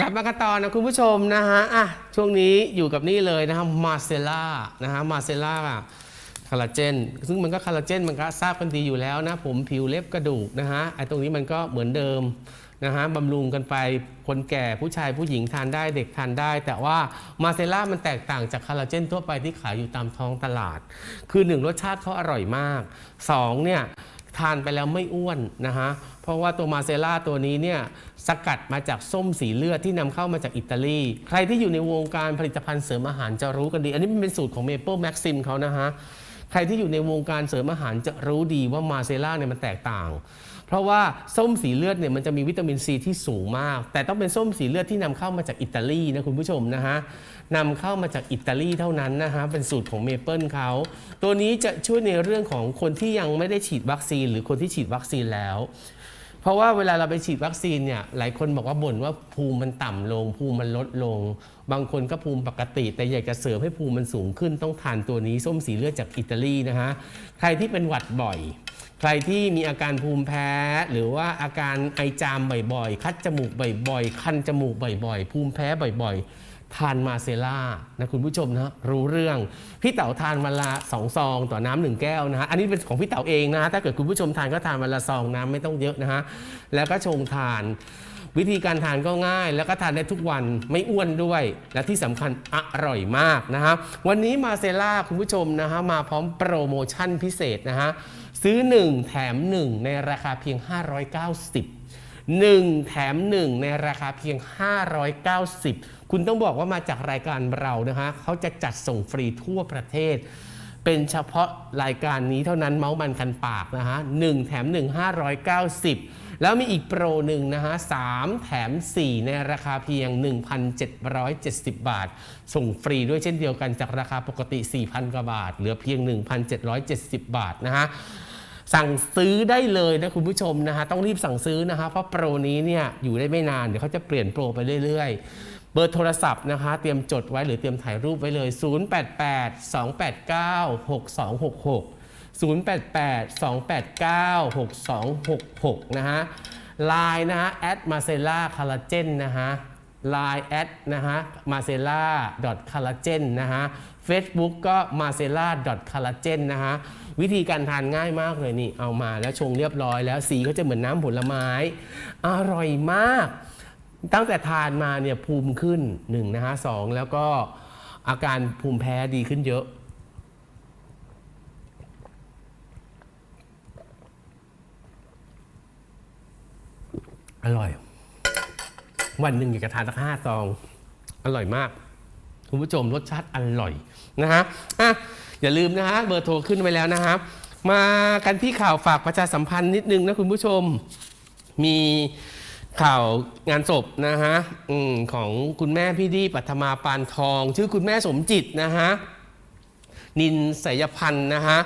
กลับมากันต่อนะคุณผู้ชมนะฮะอะช่วงนี้อยู่กับนี่เลยนะครับมาเซล่านะฮะมาเซล่าคอลลาเจน ซึ่งมันก็คอลลาเจนมันก็ทราบกันดีอยู่แล้วนะ ผมผิวเล็บกระดูกนะฮะไอ้ตรงนี้มันก็เหมือนเดิมนะฮะบำรุงกันไปคนแก่ผู้ชายผู้หญิงทานได้เด็กทานได้ แต่ว่ามาเซล่ามันแตกต่างจากคอลลาเจนทั่วไปที่ขายอยู่ตามท้องตลาด คือหนึ่งรสชาติเขาอร่อยมากสองเนี่ย ทานไปแล้วไม่อ้วนนะฮะ เพราะว่าตัวมาเซล่าตัวนี้เนี่ยสกัดมาจากส้มสีเลือดที่นำเข้ามาจากอิตาลี ใครที่อยู่ในวงการผลิตภัณฑ์เสริมอาหารจะรู้กันดี อันนี้มันเป็นสูตรของเมเปิลแม็กซิมเขานะฮะ ใครที่อยู่ในวงการเสริมอาหารจะรู้ดีว่ามาเซล่าเนี่ยมันแตกต่าง เพราะว่าส้มสีเลือดเนี่ยมันจะมีวิตามินซีที่สูงมาก แต่ต้องเป็นส้มสีเลือดที่นำเข้ามาจากอิตาลีนะคุณผู้ชมนะฮะนำเข้ามาจากอิตาลีเท่านั้นนะฮะเป็นสูตรของเมเปิลเขาตัวนี้จะช่วยในเรื่องของคนที่ยังไม่ได้ฉีดวัคซีน หรือคนที่ฉีดวัคซีนแล้วเพราะว่าเวลาเราไปฉีดวัคซีนเนี่ยหลายคนบอกว่าบ่นว่าภูมิมันต่ำลง ภูมิมันลดลง บางคนก็ภูมิปกติ แต่อยากจะเสริมให้ภูมิมันสูงขึ้นต้องทานตัวนี้ส้มสีเลือดจากอิตาลีนะฮะใครที่เป็นหวัดบ่อย ใครที่มีอาการภูมิแพ้ หรือว่าอาการไอจามบ่อยๆ คัดจมูกบ่อยๆ คันจมูกบ่อยๆ ภูมิแพ้บ่อยๆ ทานมาเซล่านะคุณผู้ชมนะรู้เรื่อง พี่เต๋าทานวันละสองซอง ต่อน้ำหนึ่งแก้วนะฮะอันนี้เป็นของพี่เต๋าเองนะฮะถ้าเกิดคุณผู้ชมทานก็ทานวันละซองน้ำไม่ต้องเยอะนะฮะแล้วก็ชงทาน วิธีการทานก็ง่าย แล้วก็ทานได้ทุกวันไม่อ้วนด้วย และที่สำคัญอร่อยมากนะฮะวันนี้มาเซล่าคุณผู้ชมนะฮะมาพร้อมโปรโมชั่นพิเศษนะฮะ ซื้อ 1 แถม 1 ในราคาเพียง 590 1 แถม 1 ในราคาเพียง 590 คุณต้องบอกว่ามาจากรายการเรานะฮะเขาจะจัดส่งฟรีทั่วประเทศ เป็นเฉพาะรายการนี้เท่านั้นเมาส์มันคันปากนะฮะ1แถม 1 590 แล้วมีอีกโปรหนึ่งนะฮะ3แถม 4 ในราคาเพียง 1,770 บาท ส่งฟรีด้วยเช่นเดียวกันจากราคาปกติ 4,000 กว่าบาท เหลือเพียง 1,770 บาทนะฮะ สั่งซื้อได้เลยนะคุณผู้ชมนะฮะต้องรีบสั่งซื้อนะฮะเพราะโปรนี้เนี่ยอยู่ได้ไม่นานเดี๋ยวเขาจะเปลี่ยนโปรไปเรื่อยๆ เบอร์โทรศัพท์นะคะ เตรียมจดไว้หรือเตรียมถ่ายรูปไว้เลย 088 289 6266 088 289 6266 นะฮะไลน์นะฮะแอดมาเซล่าคาราเจนนะฮะไลน์แอดนะฮะมาเซล่าดอทคาราเจนนะฮะ Facebook ก็ m a r c e l l a c o l l a g e n นะฮะ วิธีการทานง่ายมากเลยนี่ เอามาแล้วชงเรียบร้อยแล้วสีก็จะเหมือนน้ำผลไม้ อร่อยมาก ตั้งแต่ทานมาเนี่ยภูมิขึ้นหนึ่งนะฮะสองแล้วก็อาการภูมิแพ้ดีขึ้นเยอะ อร่อย วันหนึ่งอยากจะทานสักห้าซอง อร่อยมาก คุณผู้ชมรสชาติอร่อยนะฮะอะอย่าลืมนะฮะเบอร์โทรขึ้นไว้แล้วนะครับ มากันที่ข่าวฝากประชาสัมพันธ์นิดนึงนะคุณผู้ชมมีข่าวงานศพนะฮะอของคุณแม่พี่ดีปัทมาปานทอง ชื่อคุณแม่สมจิตนะฮะนินสยพันธ์นะฮะ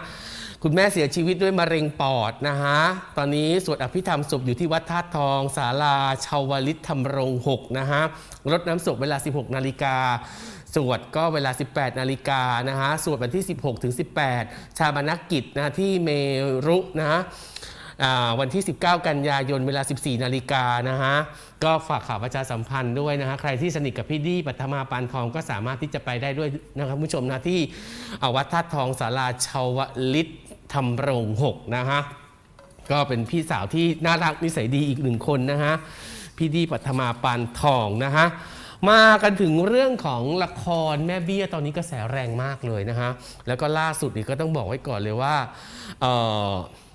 คุณแม่เสียชีวิตด้วยมะเร็งปอดนะฮะตอนนี้สวดอภิธรรมศพอยู่ที่วัดธาตุทองศาลาชาวลิตธรรมรงค์6นะฮะรดน้ำศพเวลา 16 นาฬิกา สวดก็เวลา 18 นาฬิกานะฮะสวดวันที่ 16ถึง18 ชาบนกิจนะที่เมรุนะฮะวันที่ 19 กันยายนเวลา 14 นาฬิกานะฮะ ก็ฝากข่าวประชาสัมพันธ์ด้วยนะฮะ ใครที่สนิทกับพี่ดีปัทมาปานทองก็สามารถที่จะไปได้ด้วยนะครับผู้ชมนะที่อ่าวัดธาตุทองศาลาชาวลิตธรรมรงค์6นะฮะ ก็เป็นพี่สาวที่น่ารักนิสัยดีอีกหนึ่งคนนะฮะ พี่ดีปัทมาปานทองนะฮะ มากันถึงเรื่องของละครแม่เบี้ยตอนนี้กระแสแรงมากเลยนะฮะ แล้วก็ล่าสุดนี่ก็ต้องบอกไว้ก่อนเลยว่า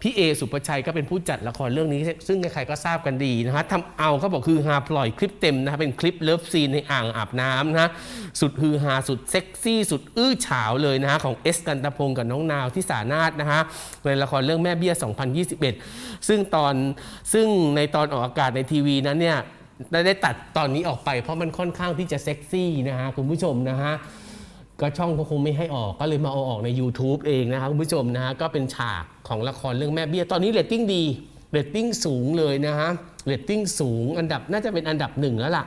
พี่เอสุปชัยก็เป็นผู้จัดละครเรื่องนี้ ซึ่งใครๆก็ทราบกันดีนะฮะทำเอาเขาบอกคือฮาปล่อยคลิปเต็มนะฮะเป็นคลิปเลิฟซีนในอ่างอาบน้ำนะฮะสุดฮือฮาสุดเซ็กซี่สุดอื้อฉาวเลยนะฮะของเอสกันตะพงศ์กับน้องนาวที่สานาทนะฮะในละครเรื่องแม่เบี้ย 2021 ซึ่งตอนซึ่งในตอนออกอากาศในทีวีนั้นเนี่ย ได้ได้ตัดตอนนี้ออกไปเพราะมันค่อนข้างที่จะเซ็กซี่นะฮะคุณผู้ชมนะฮะก็ช่องเขาคงไม่ให้ออกก็เลยมาเอาออกใน YouTube เองนะครับคุณผู้ชมนะฮะก็เป็นฉากของละครเรื่องแม่เบี้ย ตอนนี้เรตติ้งดีเรตติ้งสูงเลยนะฮะเรตติ้งสูงอันดับน่าจะเป็นอันดับหนึ่งแล้วล่ะ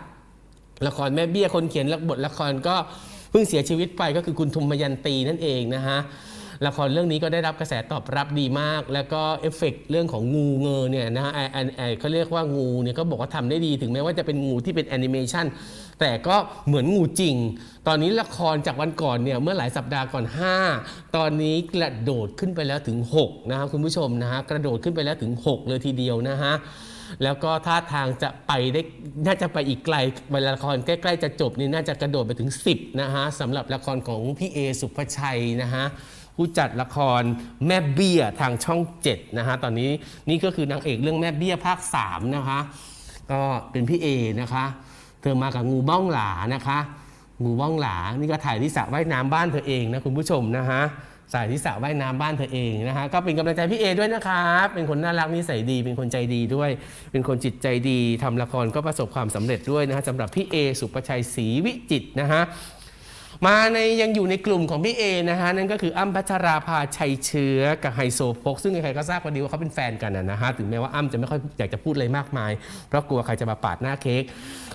ละครแม่เบี้ยคนเขียนบทละครก็เพิ่งเสียชีวิตไปก็คือคุณทุมยันตีนั่นเองนะฮะ ละครเรื่องนี้ก็ได้รับกระแสตอบรับดีมาก แล้วก็เอฟเฟกต์เรื่องของงูเงอเนี่ยนะฮะไอไอไอเขาเรียกว่างูเนี่ยก็บอกว่าทำได้ดีถึงแม้ว่าจะเป็นงูที่เป็นแอนิเมชันแต่ก็เหมือนงูจริง ตอนนี้ละครจากวันก่อนเนี่ยเมื่อหลายสัปดาห์ก่อน 5 ตอนนี้กระโดดขึ้นไปแล้วถึง6นะครับคุณผู้ชมนะฮะกระโดดขึ้นไปแล้วถึง 6 เลยทีเดียวนะฮะแล้วก็ท่าทางจะไปได้น่าจะไปอีกไกลเวลาละครใกล้ๆจะจบนี่น่าจะกระโดดไปถึง 10นะฮะสำหรับละครของพี่เอสุภชัยนะฮะ ผู้จัดละครแม่เบี้ยทางช่อง7นะฮะตอนนี้นี่ก็คือนางเอกเรื่องแม่เบี้ยภาค3นะคะก็เป็นพี่เอนะคะ เธอมากับงูบ้องหลานะคะงูบ้องหลา นี่ก็ถ่ายที่สระว่ายน้ำบ้านเธอเองนะคุณผู้ชมนะฮะสายที่สระว่ายน้ำบ้านเธอเองนะฮะก็เป็นกำลังใจพี่เอด้วยนะครับเป็นคนน่ารักนิสัยดี เป็นคนใจดีด้วย เป็นคนจิตใจดีทำละครก็ประสบความสำเร็จด้วยนะฮะสำหรับพี่เอสุประชัยศรีวิจิตนะฮะ มาในยังอยู่ในกลุ่มของพี่เอนะฮะนั่นก็คืออ้ำพัชราภาชัยเชื้อกับไฮโซโพกซึ่งใครก็ทราบกันดีว่าเขาเป็นแฟนกันนะฮะถึงแม้ว่าอ้ำจะไม่ค่อยอยากจะพูดอะไรมากมาย เพราะกลัวใครจะมาปาดหน้าเค้ก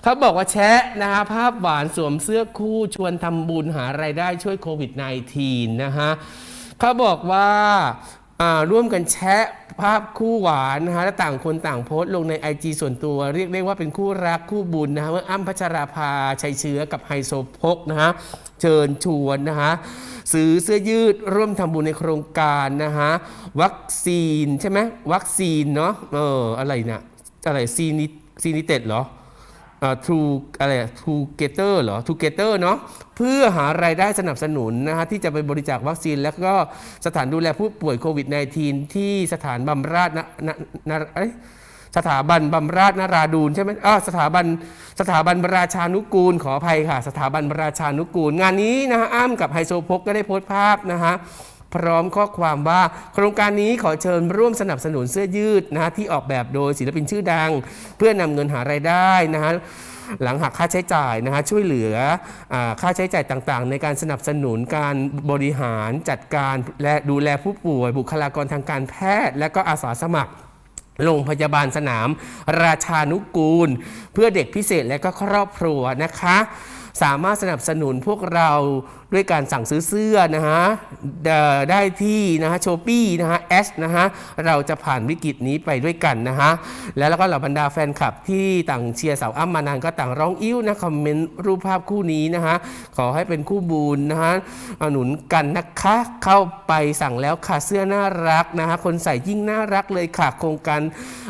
เขาบอกว่าแชะนะฮะภาพหวานสวมเสื้อคู่ชวนทำบุญหารายได้ช่วยโควิด -19 นะฮะเขาบอกว่า ร่วมกันแชะภาพคู่หวานนะฮะและต่างคนต่างโพสต์ลงใน IG ส่วนตัว เรียกได้ว่าเป็นคู่รักคู่บุญนะฮะเมื่ออ้ำพัชราภาชัยเชื้อกับไฮโซพกนะฮะเชิญชวนนะฮะซื้อเสื้อยืดร่วมทำบุญในโครงการนะฮะวัคซีนใช่ไหมวัคซีนเนาะเอออะไรเนี่ยอะไรซีนิซีนิเต็ดเหรอ ทูอะไรทูเกเตอร์เหรอทูเกเตอร์เนาะเพื่อหารายได้สนับสนุนนะฮะที่จะไปบริจาควัคซีน แล้วก็สถานดูแลผู้ป่วยโควิด -19 ที่สถานบำราศนะนะนะเอ้สถาบันบำราศนราดูนใช่ไหมอ่าสถาบันสถาบันราชานุกูลขออภัยค่ะ สถาบันราชานุกูล งานนี้นะฮะอ้ำกับไฮโซโพกก็ได้โพสต์ภาพนะฮะ พร้อมข้อความว่า โครงการนี้ขอเชิญร่วมสนับสนุนเสื้อยืดนะฮะที่ออกแบบโดยศิลปินชื่อดัง เพื่อนำเงินหารายได้นะฮะหลังหักค่าใช้จ่ายนะฮะช่วยเหลืออค่าใช้จ่ายต่างๆ ในการสนับสนุนการบริหารจัดการและดูแลผู้ป่วย บุคลากรทางการแพทย์ และก็อาสาสมัครโรงพยาบาลสนาม ราชานุกูล เพื่อเด็กพิเศษและก็ครอบครัวนะคะ สามารถสนับสนุนพวกเรา ด้วยการสั่งซื้อเสื้อนะฮะได้ที่นะฮะโชปี้นะฮะแอชนะฮะเราจะผ่านวิกฤตนี้ไปด้วยกันนะฮะแล้วก็เหล่าบรรดาแฟนคลับที่ต่างเชียร์สาวอ้ำมานานก็ต่างร้องอิ่วนะคอมเมนต์รูปภาพคู่นี้นะฮะขอให้เป็นคู่บุญนะฮะหนุนกันนะคะเข้าไปสั่งแล้วค่ะเสื้อน่ารักนะฮะคนใส่ยิ่งน่ารักเลยค่ะโครงการ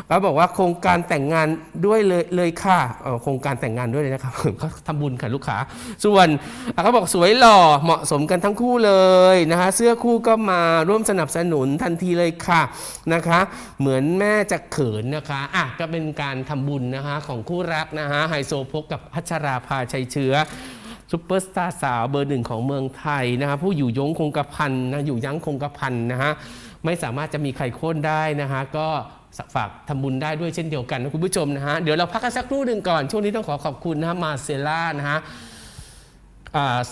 เขาบอกว่าโครงการแต่งงานด้วยเลยเลยค่ะโครงการแต่งงานด้วยเลยนะครับเขาทำบุญค่ะลูกค้าส่วนเขาบอกสวยหล่อเหมาะสมกันทั้งคู่เลยนะคะเสื้อคู่ก็มาร่วมสนับสนุนทันทีเลยค่ะนะคะ เหมือนแม่จะเขินนะคะอะก็เป็นการทำบุญนะคะของคู่รักนะคะไฮโซโพกกับพัชราภาชัยเชื้อซุปเปอร์สตาร์สาวเบอร์หนึ่งของเมืองไทยนะฮะผู้อยู่ยงคงกระพันนะอยู่ยั้งคงกระพันนะฮะไม่สามารถจะมีใครโค่นได้นะฮะก็ฝากทำบุญได้ด้วยเช่นเดียวกันนะคุณผู้ชมนะฮะเดี๋ยวเราพักกันสักครู่หนึ่งก่อน ช่วงนี้ต้องขอขอบคุณนะฮะมาเซล่านะฮะ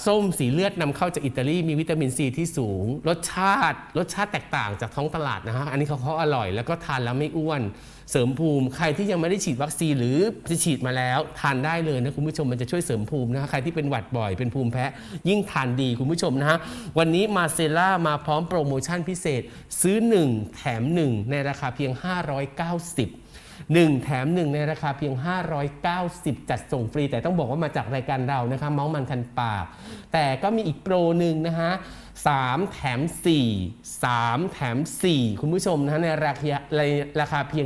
ส้มสีเลือดนำเข้าจากอิตาลีมีวิตามินซีที่สูง รสชาติ รสชาติแตกต่างจากท้องตลาดนะฮะอันนี้เขาเขาอร่อยแล้วก็ทานแล้วไม่อ้วน เสริมภูมิ ใครที่ยังไม่ได้ฉีดวัคซีนหรือจะฉีดมาแล้ว ทานได้เลยนะคุณผู้ชมมันจะช่วยเสริมภูมินะฮะใครที่เป็นหวัดบ่อยเป็นภูมิแพ้ยิ่งทานดีคุณผู้ชมนะฮะวันนี้มาเซล่ามาพร้อมโปรโมชั่นพิเศษ ซื้อ 1 แถม 1 ในราคาเพียง 590 1 แถม 1 ในราคาเพียง 590 จัดส่งฟรี แต่ต้องบอกว่ามาจากรายการเรานะคะเมาส์มันคันปาก แต่ก็มีอีกโปรหนึ่งนะฮะ3แถม 4 3 แถม 4 คุณผู้ชมนะฮะในราคาในราคาเพียง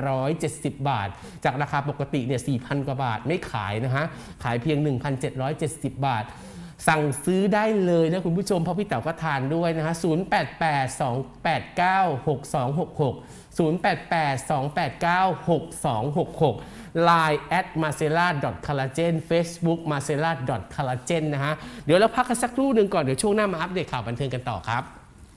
1,770 บาท จากราคาปกติเนี่ย4,000 กว่าบาทไม่ขายนะฮะขายเพียง 1,770 บาท สั่งซื้อได้เลยนะคุณผู้ชมเพราะพี่เต๋าก็ทานด้วยนะฮะ 0882896266 0882896266 Line at marcella collagen Facebook marcella collagen นะฮะ เดี๋ยวเราพักกันสักครู่หนึ่งก่อน เดี๋ยวช่วงหน้ามาอัปเดตข่าวบันเทิงกันต่อครับ